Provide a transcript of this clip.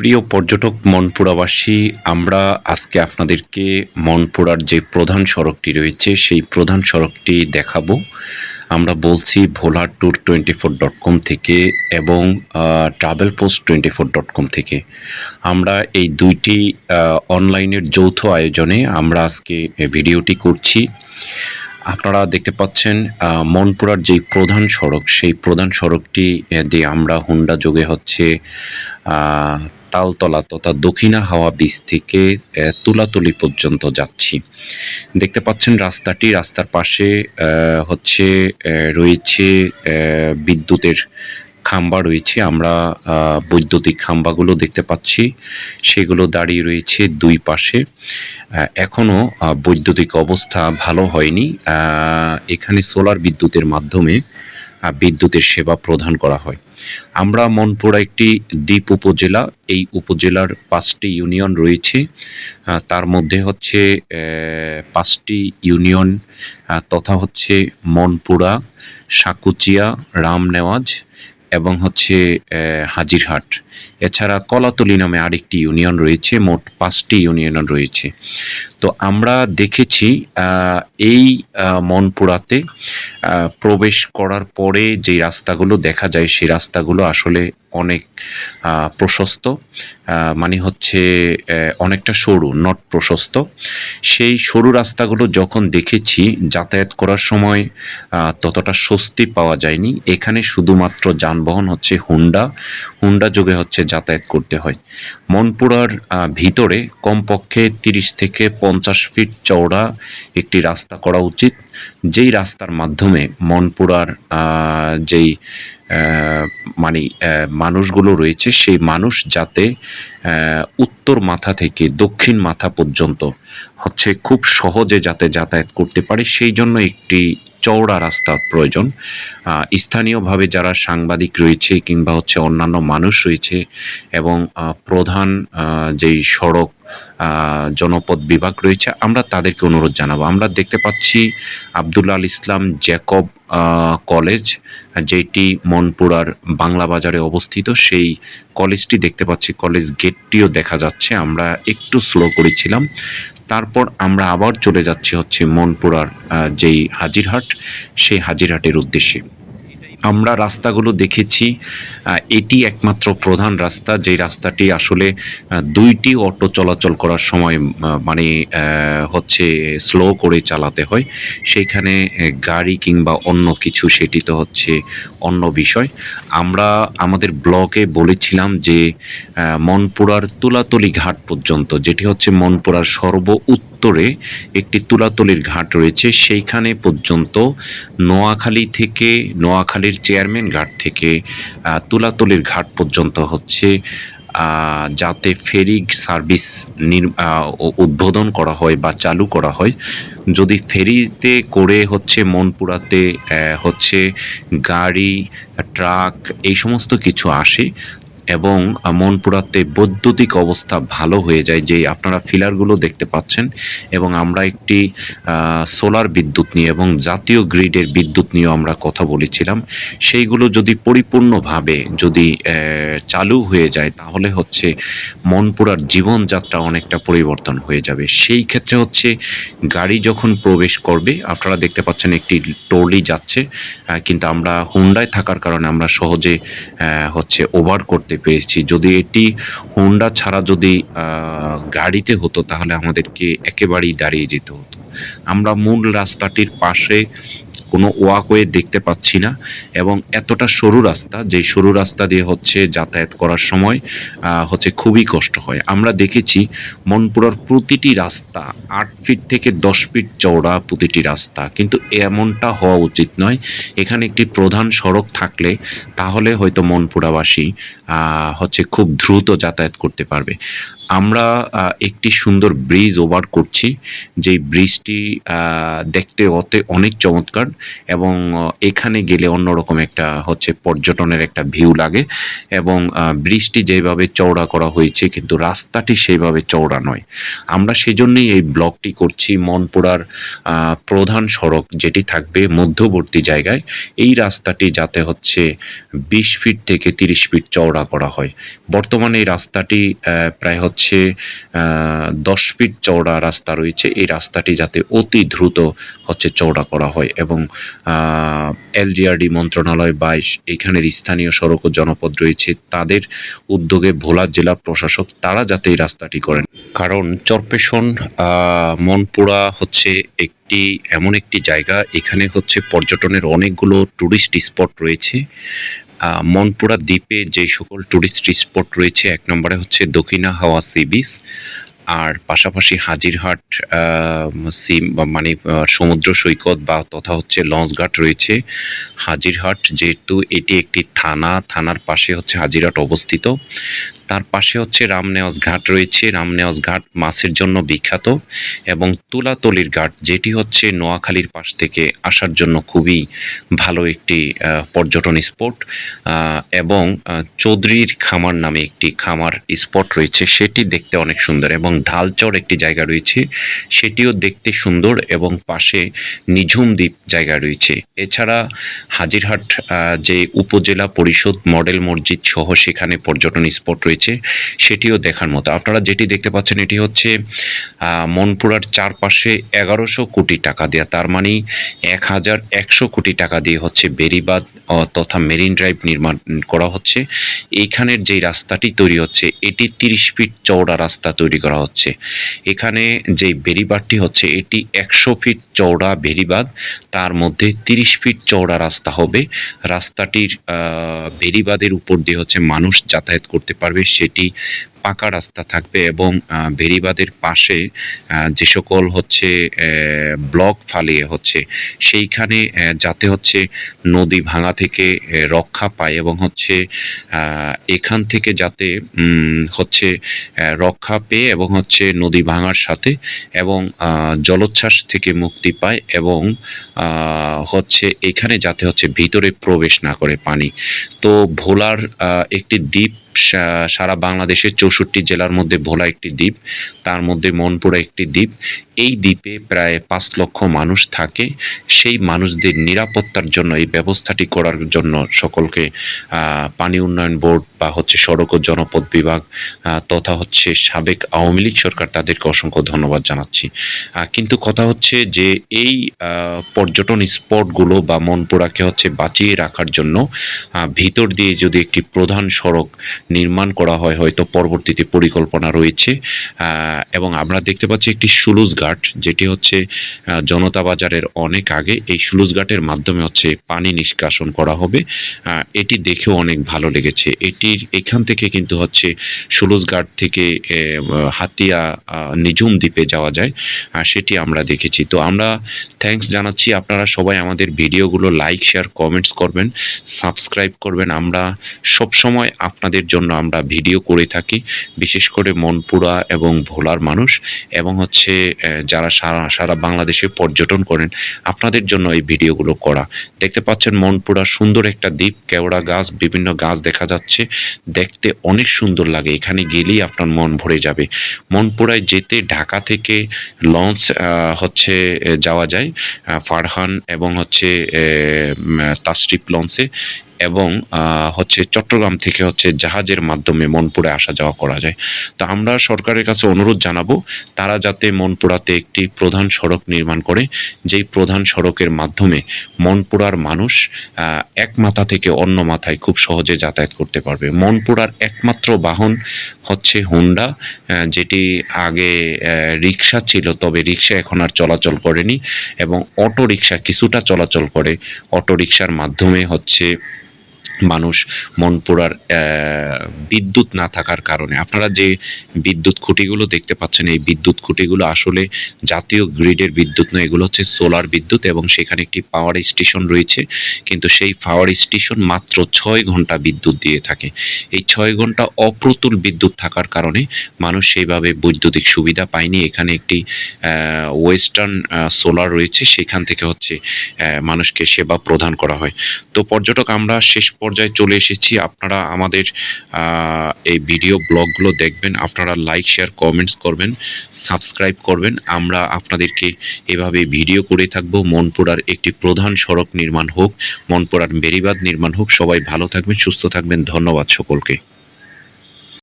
প্রিয় পর্যটক, মনপুরাবাসী, আমরা আজকে আপনাদেরকে মনপুরার যে প্রধান সড়কটি রয়েছে, সেই প্রধান সড়কটি দেখাবো। আমরা বলছি Bhola tour twenty four dot com থেকে এবং travel post twenty four dot com থেকে। আমরা এই দুইটি অনলাইনের যৌথ আয়োজনে আমরা আজকে ভিডিওটি করছি। আপনারা দেখতে পাচ্ছেন মনপুরার যেই প্রধান সড়ক, সেই প্রধান সড়কটি দিয়ে আমরা হুন্ডা যোগে হচ্ছে তালতলা তথা দক্ষিণা হাওয়া বীজ থেকে তুলাতলি পর্যন্ত যাচ্ছি। দেখতে পাচ্ছেন রাস্তাটি রাস্তার পাশে হচ্ছে রয়েছে বিদ্যুতের খাম্বা রয়েছে। আমরা বৈদ্যুতিক খাম্বাগুলো দেখতে পাচ্ছি। সেগুলো দাঁড়িয়ে রয়েছে দুই পাশে। আহ, এখনও বৈদ্যুতিক অবস্থা ভালো হয়নি। এখানে সোলার বিদ্যুতের মাধ্যমে বিদ্যুতের সেবা প্রদান করা হয়। আমরা মনপুরা একটি দ্বীপ উপজেলা, এই উপজেলার পাঁচটি ইউনিয়ন রয়েছে। তার মধ্যে হচ্ছে পাঁচটি ইউনিয়ন তথা হচ্ছে মনপুরা, সাকুচিয়া, রামনেওয়াজ এবং হচ্ছে হাজিরহাট। এছাড়া কলাতলি নামে আরেকটি ইউনিয়ন রয়েছে, মোট পাঁচটি ইউনিয়ন রয়েছে। তো আমরা দেখেছি এই মনপুরাতে প্রবেশ করার পরে যে রাস্তাগুলো দেখা যায়, সেই রাস্তাগুলো আসলে অনেক প্রশস্ত মানে হচ্ছে অনেকটা সরু নট প্রশস্ত। সেই সরু রাস্তাগুলো যখন দেখেছি যাতায়াত করার সময় ততটা স্বস্তি পাওয়া যায়নি। এখানে শুধুমাত্র যানবাহন হচ্ছে হুন্ডা হুন্ডা যোগে হচ্ছে যাতায়াত করতে হয়। মনপুরার ভিতরে কমপক্ষে তিরিশ থেকে পঞ্চাশ ফিট চওড়া একটি রাস্তা করা উচিত। যেই রাস্তার মাধ্যমে মনপুরার যেই মানে মানুষগুলো রয়েছে, সেই মানুষ যাতে উত্তর মাথা থেকে দক্ষিণ মাথা পর্যন্ত হচ্ছে খুব সহজে যাতে যাতায়াত করতে পারে, সেই জন্য একটি চওড়া রাস্তা প্রয়োজন। স্থানীয়ভাবে যারা সাংবাদিক রয়েছে কিংবা হচ্ছে অন্যান্য মানুষ রয়েছে এবং প্রধান যেই সড়ক জনপদ বিভাগ রয়েছে। আমরা তাদেরকে অনুরোধ জানাব। আমরা দেখতে পাচ্ছি আবদুল্লা আল ইসলাম জ্যাকব কলেজ, যেটি মনপুরার বাংলা বাজারে অবস্থিত। সেই কলেজটি দেখতে পাচ্ছি, কলেজ গেটটিও দেখা যাচ্ছে। আমরা একটু স্লো করেছিলাম। তারপর আমরা আবার চলে যাচ্ছি হচ্ছে মনপুরার যেই হাজিরহাট। সেই হাজিরহাটের উদ্দেশ্যে। আমরা রাস্তাগুলো দেখেছি এটি একমাত্র প্রধান রাস্তা। যে রাস্তাটি আসলে দুইটি অটো চলাচল করার সময় মানে হচ্ছে স্লো করে চালাতে হয়। সেইখানে গাড়ি কিংবা অন্য কিছু, সেটি তো হচ্ছে অন্য বিষয়। আমরা আমাদের ব্লগে বলেছিলাম যে মনপুরার তুলাতলি ঘাট পর্যন্ত, যেটি হচ্ছে মনপুরার সর্ব উত্তরে একটি তুলাতলির ঘাট রয়েছে। সেইখানে পর্যন্ত নোয়াখালী থেকে, নোয়াখালীর চেয়ারম্যান ঘাট থেকে তুলাতলির ঘাট পর্যন্ত হচ্ছে যাতে ফেরি সার্ভিস উদ্বোধন করা হয় বা চালু করা হয়। যদি ফেরিতে করে হচ্ছে মনপুরাতে হচ্ছে গাড়ি, ট্রাক, এই সমস্ত কিছু আসে এবং মনপুরাতে বৈদ্যুতিক অবস্থা ভালো হয়ে যায় যে আপনারা ফিলারগুলো দেখতে পাচ্ছেন। এবং আমরা একটি সোলার বিদ্যুৎ নিয়ে এবং জাতীয় গ্রিডের বিদ্যুৎ নিয়েও আমরা কথা বলেছিলাম। সেইগুলো যদি পরিপূর্ণভাবে যদি চালু হয়ে যায়, তাহলে হচ্ছে মনপুরার জীবনযাত্রা অনেকটা পরিবর্তন হয়ে যাবে। সেই ক্ষেত্রে হচ্ছে গাড়ি যখন প্রবেশ করবে, আপনারা দেখতে পাচ্ছেন একটি ট্রলি যাচ্ছে কিন্তু আমরা হুন্ডায় থাকার কারণে আমরা সহজে হচ্ছে ওভার করতে পেরেছি যদি এটি হোন্ডা ছাড়া যদি গাড়িতে হতো, তাহলে আমাদেরকে একেবারেই দাঁড়িয়ে যেতে হতো। আমরা মূল রাস্তাটির পাশে কোনো ওয়াকওয়ে দেখতে পাচ্ছি না এবং এতটা সরু রাস্তা যে সরু রাস্তা দিয়ে হচ্ছে যাতায়াত করার সময় হচ্ছে খুবই কষ্ট হয়। আমরা দেখেছি মনপুরার প্রতিটি রাস্তা আট ফিট থেকে দশ ফিট চওড়া প্রতিটি রাস্তা। কিন্তু এমনটা হওয়া উচিত নয়। এখানে একটি প্রধান সড়ক থাকলে তাহলে হয়তো মনপুরাবাসী হচ্ছে খুব দ্রুত যাতায়াত করতে পারবে। আমরা একটি সুন্দর ব্রিজ ওভার করছি। যেই ব্রিজটি দেখতে অতে অনেক চমৎকার এবং এখানে গেলে অন্যরকম একটা হচ্ছে পর্যটনের একটা ভিউ লাগে এবং ব্রিজটি যেভাবে চওড়া করা হয়েছে কিন্তু রাস্তাটি সেইভাবে চওড়া নয়। আমরা সেজন্যই এই ব্লকটি করছি মনপুরার প্রধান সড়ক যেটি থাকবে মধ্যবর্তী জায়গায়। এই রাস্তাটি যাতে হচ্ছে বিশ ফিট থেকে তিরিশ ফিট চওড়া করা হয়। বর্তমানে এই রাস্তাটি প্রায় দশ ফিট চওড়া রাস্তা রয়েছে। এই রাস্তাটি যাতে অতি দ্রুত হচ্ছে চওড়া করা হয় এবং এলজিআরডি মন্ত্রণালয় বাইশ এখানের স্থানীয় সড়ক ও জনপদ রয়েছে, তাদের উদ্যোগে ভোলা জেলা প্রশাসক তারা যাতে এই রাস্তাটি করেন। কারণ চরপেশন মনপুরা হচ্ছে একটি, এমন একটি জায়গা, এখানে হচ্ছে পর্যটনের অনেকগুলো টুরিস্ট স্পট রয়েছে। মনপুরা দ্বীপে যে সকল ট্যুরিস্ট স্পট রয়েছে, এক নম্বরে হচ্ছে দক্ষিণা হাওয়া সি বিচ আর পাশাপাশি হাজিরহাট সি মানে সমুদ্র সৈকত, বা তথা হচ্ছে লঞ্চঘাট রয়েছে। হাজিরহাট যেহেতু এটি একটি থানা, থানার পাশে হচ্ছে হাজিরহাট অবস্থিত। তার পাশে হচ্ছে রামনেওয়াজ ঘাট রয়েছে। রামনেওয়াজ ঘাট মাছের জন্য বিখ্যাত এবং তুলাতলির ঘাট, যেটি হচ্ছে নোয়াখালীর পাশ থেকে আসার জন্য খুবই ভালো একটি পর্যটন স্পট এবং চৌধুরীর খামার নামে একটি খামার স্পট রয়েছে। সেটি দেখতে অনেক সুন্দর এবং ঢালচর একটি জায়গা রয়েছে। সেটিও দেখতে সুন্দর এবং পাশে নিঝুম দ্বীপ জায়গা রয়েছে। এছাড়া হাজিরহাট যে উপজেলা পরিষদ মডেল মসজিদ সহ সেখানে পর্যটন স্পট রয়েছে। সেটিও দেখার মতো। আপনারা যেটি দেখতে পাচ্ছেন, এটি হচ্ছে মনপুরার চারপাশে এগারোশো কোটি টাকা দেওয়া তার মানে এক হাজার একশো কোটি টাকা দিয়ে হচ্ছে বেরিবাদ তথা মেরিন ড্রাইভ নির্মাণ করা হচ্ছে। এইখানের যেই রাস্তাটি তৈরি হচ্ছে, এটি তিরিশ ফিট চওড়া রাস্তা তৈরি করা হচ্ছে। এখানে যেই বেরিবাদটি হচ্ছে, এটি একশো ফিট চওড়া বেরিবাদ তার মধ্যে তিরিশ ফিট চওড়া রাস্তা হবে। রাস্তাটির বেরিবাদের উপর দিয়ে হচ্ছে মানুষ যাতায়াত করতে পারবে। সেটি পাকা রাস্তা থাকবে এবং বেরিবাদের পাশে যে সকল হচ্ছে ব্লক ফালিয়ে হচ্ছে, সেইখানে যাতে হচ্ছে নদী ভাঙা থেকে রক্ষা পায় এবং হচ্ছে এখান থেকে যাতে হচ্ছে রক্ষা পেয়ে এবং হচ্ছে নদী ভাঙার সাথে এবং জলোচ্ছ্বাস থেকে মুক্তি পায় এবং হচ্ছে এখানে যাতে হচ্ছে ভিতরে প্রবেশ না করে পানি। তো ভোলার একটি দ্বীপ সারা বাংলাদেশের চৌষট্টি জেলার মধ্যে ভোলা একটি দ্বীপ তার মধ্যে মনপুরা একটি দ্বীপ এই দ্বীপে প্রায় পাঁচ লক্ষ মানুষ থাকে। সেই মানুষদের নিরাপত্তার জন্য, এই ব্যবস্থাটি করার জন্য সকলকে পানি উন্নয়ন বোর্ড বা হচ্ছে সড়ক ও জনপদ বিভাগ তথা হচ্ছে সাবেক আওয়ামী লীগ সরকার তাদেরকে অসংখ্য ধন্যবাদ জানাচ্ছি। কিন্তু কথা হচ্ছে যে এই পর্যটন স্পটগুলো বা মনপুরাকে হচ্ছে বাঁচিয়ে রাখার জন্য ভিতর দিয়ে যদি একটি প্রধান সড়ক নির্মাণ করা হয়, হয়তো পরবর্তীতে পরিকল্পনা রয়েছে। এবং আমরা দেখতে পাচ্ছি একটি সুলুজ ঘাট, যেটি হচ্ছে জনতা বাজারের অনেক আগে এই সুলুজ ঘাটের মাধ্যমে হচ্ছে পানি নিষ্কাশন করা হবে। এটি দেখেও অনেক ভালো লেগেছে। এটির, এখান থেকে কিন্তু হচ্ছে সুলুজ ঘাট থেকে হাতিয়া নিঝুম দ্বীপে যাওয়া যায় আর সেটি আমরা দেখেছি। তো আমরা থ্যাঙ্কস জানাচ্ছি। আপনারা সবাই আমাদের ভিডিওগুলো লাইক শেয়ার কমেন্টস করবেন সাবস্ক্রাইব করবেন। আমরা সব সময় আপনাদের জন্য আমরা ভিডিও করে থাকি, বিশেষ করে মনপুরা এবং ভোলার মানুষ এবং হচ্ছে যারা সারা সারা বাংলাদেশে পর্যটন করেন, আপনাদের জন্য এই ভিডিওগুলো করা। দেখতে পাচ্ছেন মনপুরা সুন্দর একটা দ্বীপ, কেওড়া গাছ, বিভিন্ন গাছ দেখা যাচ্ছে। দেখতে অনেক সুন্দর লাগে, এখানে গেলেই আপনার মন ভরে যাবে। মনপুরায় যেতে ঢাকা থেকে লঞ্চ হচ্ছে যাওয়া যায় ফারহান এবং হচ্ছে তাসরিফ লঞ্চে। এবং হচ্ছে চট্টগ্রাম থেকে হচ্ছে জাহাজের মাধ্যমে মনপুরে আসা যাওয়া করা যায়। তো আমরা সরকারের কাছে অনুরোধ জানাব, তারা যাতে মনপুরাতে একটি প্রধান সড়ক নির্মাণ করে, যেই প্রধান সড়কের মাধ্যমে মনপুরার মানুষ এক মাথা থেকে অন্য মাথায় খুব সহজে যাতায়াত করতে পারবে। মনপুরার একমাত্র বাহন হচ্ছে হুন্ডা যেটি আগে রিক্সা ছিল, তবে রিক্সা এখন আর চলাচল করেনি এবং অটো রিক্সা কিছুটা চলাচল করে। অটো রিক্সার মাধ্যমে হচ্ছে মানুষ মন আহ, বিদ্যুৎ না থাকার কারণে। আপনারা যে বিদ্যুৎ খুঁটিগুলো দেখতে পাচ্ছেন এই বিদ্যুৎ খুঁটিগুলো আসলে জাতীয় গ্রিডের বিদ্যুৎ নয় এগুলো হচ্ছে সোলার বিদ্যুৎ এবং সেখানে একটি পাওয়ার স্টেশন রয়েছে। কিন্তু সেই পাওয়ার স্টেশন মাত্র ছয় ঘণ্টা বিদ্যুৎ দিয়ে থাকে। এই ছয় ঘণ্টা অপ্রতুল বিদ্যুৎ থাকার কারণে মানুষ সেইভাবে বৈদ্যুতিক সুবিধা পায়নি। এখানে একটি ওয়েস্টার্ন সোলার রয়েছে। সেখান থেকে হচ্ছে মানুষকে সেবা প্রদান করা হয়। তো পর্যটক আমরা শেষ পর্যায়ে চলে এসেছি। আপনারা আমাদের এই ভিডিও ব্লগগুলো দেখবেন। আপনারা লাইক শেয়ার কমেন্টস করবেন সাবস্ক্রাইব করবেন। আমরা আপনাদেরকে এভাবে ভিডিও করে থাকব। মনপুরার একটি প্রধান সড়ক নির্মাণ হোক, মনপুরার বেরিবাদ নির্মাণ হোক। সবাই ভালো থাকবেন, সুস্থ থাকবেন। ধন্যবাদ সকলকে।